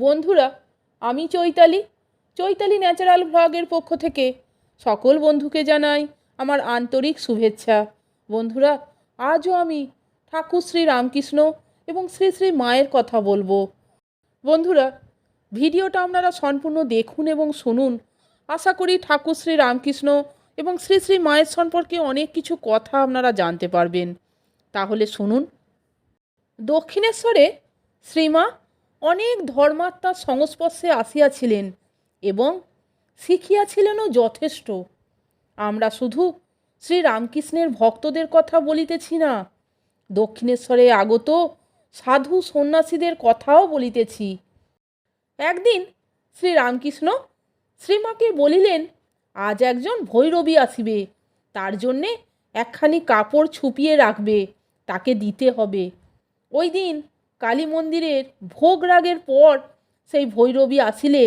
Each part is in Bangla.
বন্ধুরা, আমি চৈতালি। চৈতালি ন্যাচারাল ভ্লগের পক্ষ থেকে সকল বন্ধুকে জানাই আমার আন্তরিক শুভেচ্ছা। বন্ধুরা, আজও আমি ঠাকুর শ্রী রামকৃষ্ণ এবং শ্রী শ্রী মায়ের কথা বলব। বন্ধুরা, ভিডিওটা আপনারা সম্পূর্ণ দেখুন এবং শুনুন। আশা করি ঠাকুর শ্রী রামকৃষ্ণ এবং শ্রী শ্রী মায়ের সম্পর্কে অনেক কিছু কথা আপনারা জানতে পারবেন। তাহলে শুনুন। দক্ষিণেশ্বরে শ্রীমা অনেক ধর্মাত্মার সংস্পর্শে আসিয়াছিলেন এবং শিখিয়াছিলেনও যথেষ্ট। আমরা শুধু শ্রী রামকৃষ্ণের ভক্তদের কথা বলিতেছি না, দক্ষিণেশ্বরে আগত সাধু সন্ন্যাসীদের কথাও বলিতেছি। একদিন শ্রী রামকৃষ্ণ শ্রীমাকে বলিলেন, আজ একজন ভৈরবী আসিবে, তার জন্যে একখানি কাপড় ছুপিয়ে রাখবে, তাকে দিতে হবে। ওই দিন কালী মন্দিরের ভোগ রাগের পর সেই ভৈরবী আসিলে,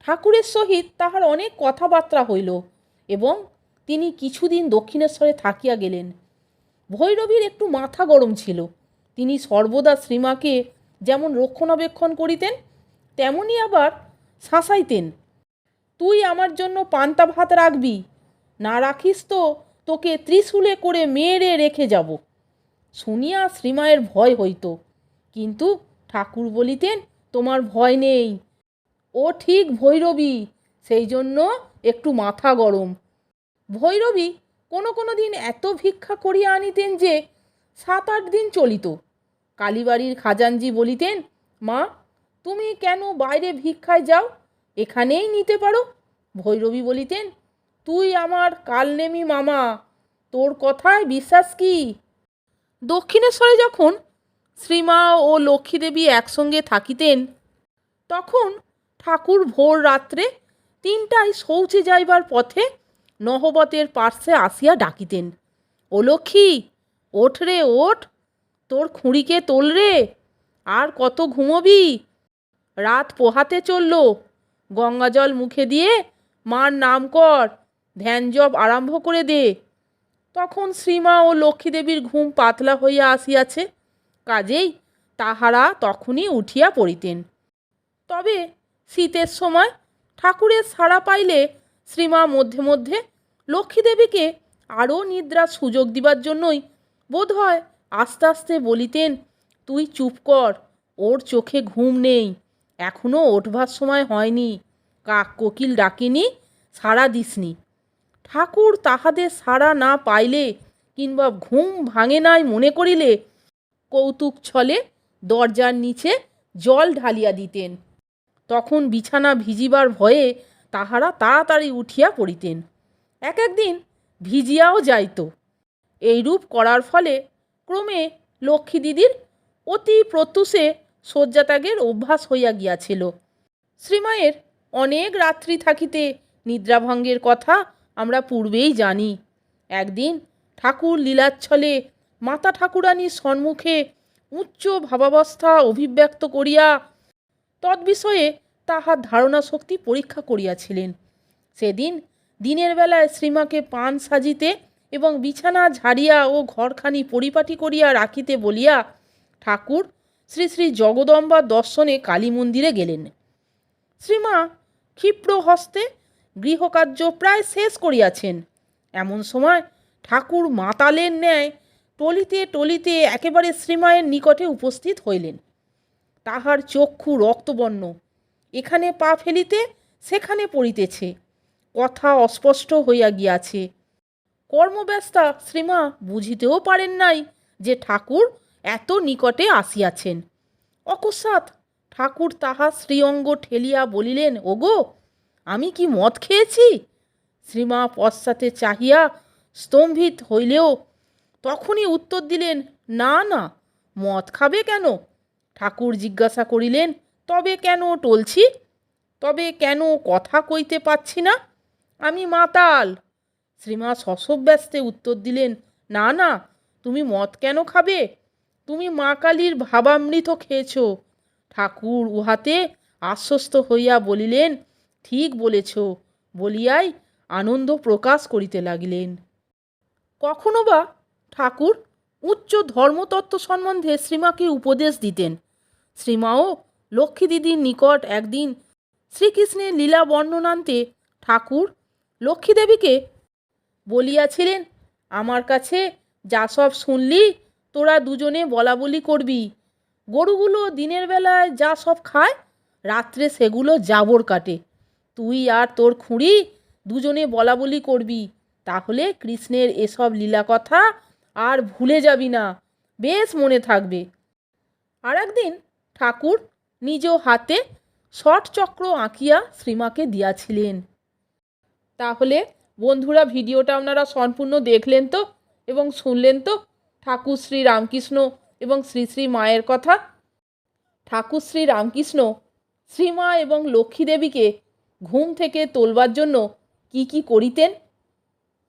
ঠাকুরের সহিত তাহার অনেক কথাবার্তা হইল এবং তিনি কিছুদিন দক্ষিণেশ্বরে থাকিয়া গেলেন। ভৈরবীর একটু মাথা গরম ছিল। তিনি সর্বদা শ্রীমাকে যেমন রক্ষণাবেক্ষণ করিতেন, তেমনি আবার শাসাইতেন। তুই আমার জন্য পান্তা ভাত রাখবি, না রাখিস তো তোকে ত্রিশূলে করে মেরে রেখে যাব। শুনিয়া শ্রীমায়ের ভয় হইত। কিন্তু ঠাকুর বলিতেন, তোমার ভয় নেই। ও ঠিক ভৈরবী, সেই জন্য একটু মাথা গরম। ভৈরবী কোনো কোনো দিন এত ভিক্ষা করিয়া আনিতেন যে সাত আট দিন চলিত। কালীবাড়ির খাজানজি বলিতেন, মা, তুমি কেন বাইরে ভিক্ষায় যাও? এখানেই নিতে পারো। ভৈরবী বলিতেন, তুই আমার কালনেমি মামা, তোর কথায় বিশ্বাস কি? দক্ষিণেশ্বরে যখন শ্রীমা ও লক্ষ্মীদেবী একসঙ্গে থাকিতেন। তখন ঠাকুর ভোর রাত্রে তিনটায় শৌচে যাইবার পথে নহবতের পার্শ্বে আসিয়া ডাকিতেন, ও লক্ষ্মী, ওঠ রে, ওঠ, তোর খুঁড়িকে তোল রে, আর কত ঘুমোবি? রাত পোহাতে চলল, গঙ্গাজল মুখে দিয়ে মার নাম কর, ধ্যান জপ আরম্ভ করে দে। তখন শ্রীমা ও লক্ষ্মীদেবীর ঘুম পাতলা হইয়া আসিয়াছে। কাজেই তাহারা তখনই উঠিয়া পড়িতেন। তবে শীতের সময় ঠাকুরের সাড়া পাইলে শ্রীমা মধ্যে মধ্যে লক্ষ্মীদেবীকে আরও নিদ্রার সুযোগ দিবার জন্যই বোধ হয় আস্তে আস্তে বলিতেন, তুই চুপ কর, ওর চোখে ঘুম নেই এখনও ওঠবার সময় হয়নি, কাক কোকিল ডাকিনি, সাড়া দিসনি। ঠাকুর তাহাদের সাড়া না পাইলে কিংবা ঘুম ভাঙে নাই মনে করিলে কৌতুক ছলে দরজার নিচে জল ঢালিয়া দিতেন। তখন বিছানা ভিজিবার ভয়ে তাহারা তাড়াতাড়ি উঠিয়া পড়িতেন। এক একদিন ভিজিয়াও যাইত। এইরূপ করার ফলে ক্রমে লক্ষ্মী দিদির অতি প্রত্যুষে শয্যাত্যাগের অভ্যাস হইয়া গিয়াছিল। শ্রীমায়ের অনেক রাত্রি থাকিতে নিদ্রাভঙ্গের কথা আমরা পূর্বেই জানি। একদিন ঠাকুর লীলাচ্ছলে মাতা ঠাকুরানীর সম্মুখে উচ্চ ভাবাবস্থা অভিব্যক্ত করিয়া তদ্বিষয়ে তাহার ধারণা শক্তি পরীক্ষা করিয়াছিলেন। সেদিন দিনের বেলায় শ্রীমাকে পান সাজিতে এবং বিছানা ঝাড়িয়া ও ঘরখানি পরিপাটি করিয়া রাখিতে বলিয়া ঠাকুর শ্রী শ্রী জগদম্বার দর্শনে কালী মন্দিরে গেলেন। শ্রীমা ক্ষিপ্র হস্তে গৃহকার্য প্রায় শেষ করিয়াছেন। এমন সময় ঠাকুর মাতালের ন্যায় টলিতে টলিতে একেবারে শ্রীমায়ের নিকটে উপস্থিত হইলেন। তাহার চক্ষু রক্তবর্ণ। এখানে পা ফেলিতে, সেখানে পড়িতেছে। কথা অস্পষ্ট হইয়া গিয়াছে। কর্মব্যস্তা শ্রীমা বুঝিতেও পারেন নাই যে ঠাকুর এত নিকটে আসিয়াছেন। অকস্মাৎ ঠাকুর তাহা শ্রীঅঙ্গ ঠেলিয়া বলিলেন, ওগো, আমি কি মদ খেয়েছি? শ্রীমা পশ্চাতে চাহিয়া স্তম্ভিত হইলেও তখনই উত্তর দিলেন, না না, মদ খাবে কেন? ঠাকুর জিজ্ঞাসা করিলেন, তবে কেন টলছি? তবে কেন কথা কইতে পাচ্ছি না? আমি মাতাল। শ্রীমা শশব্যস্তে উত্তর দিলেন, না না, তুমি মদ কেন খাবে? তুমি মা কালীর ভাবামৃত খেয়েছ। ঠাকুর উহাতে আশ্বস্ত হইয়া বলিলেন, ঠিক বলেছ। বলিয়াই আনন্দ প্রকাশ করিতে লাগিলেন। কখনো বা ঠাকুর উচ্চ ধর্মতত্ত্ব সম্বন্ধে শ্রীমাকে উপদেশ দিতেন। শ্রীমাও লক্ষ্মী দিদির নিকট একদিন শ্রীকৃষ্ণের লীলা বর্ণনান্তে ঠাকুর লক্ষ্মীদেবীকে বলিয়াছিলেন, আমার কাছে যা সব শুনলি, তোরা দুজনে বলা বলি করবি। গরুগুলো দিনের বেলায় যা সব খায়, রাত্রে সেগুলো জাবর কাটে। তুই আর তোর খুঁড়ি দুজনে বলা বলি করবি। তাহলে কৃষ্ণের এসব লীলা কথা আর ভুলে যাবি না। বেশ মনে থাকবে। আর একদিন ঠাকুর নিজ হাতে ষট চক্র আঁকিয়া শ্রীমাকে দিয়াছিলেন। তাহলে বন্ধুরা, ভিডিওটা আপনারা সম্পূর্ণ দেখলেন তো এবং শুনলেন তো? ঠাকুর শ্রী রামকৃষ্ণ এবং শ্রী শ্রী মায়ের কথা? ঠাকুর শ্রী রামকৃষ্ণ শ্রীমা এবং লক্ষ্মী দেবীকে ঘুম থেকে তোলবার জন্য কি কি করিতেন?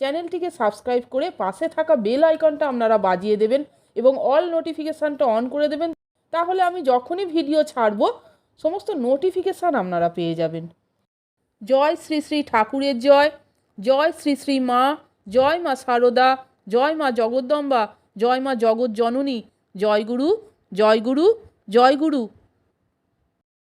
চ্যানেলটিকে সাবস্ক্রাইব করে পাশে থাকা বেল আইকনটা আপনারা বাজিয়ে দেবেন এবং অল নোটিফিকেশানটা অন করে দেবেন। তাহলে আমি যখনই ভিডিও ছাড়বো, সমস্ত নোটিফিকেশান আপনারা পেয়ে যাবেন। জয় শ্রী শ্রী ঠাকুরের জয় জয় শ্রী শ্রী মা, জয় মা সারদা, জয় মা জগদ্দম্বা, জয় মা জগৎ জননী জয় গুরু জয় গুরু জয় গুরু।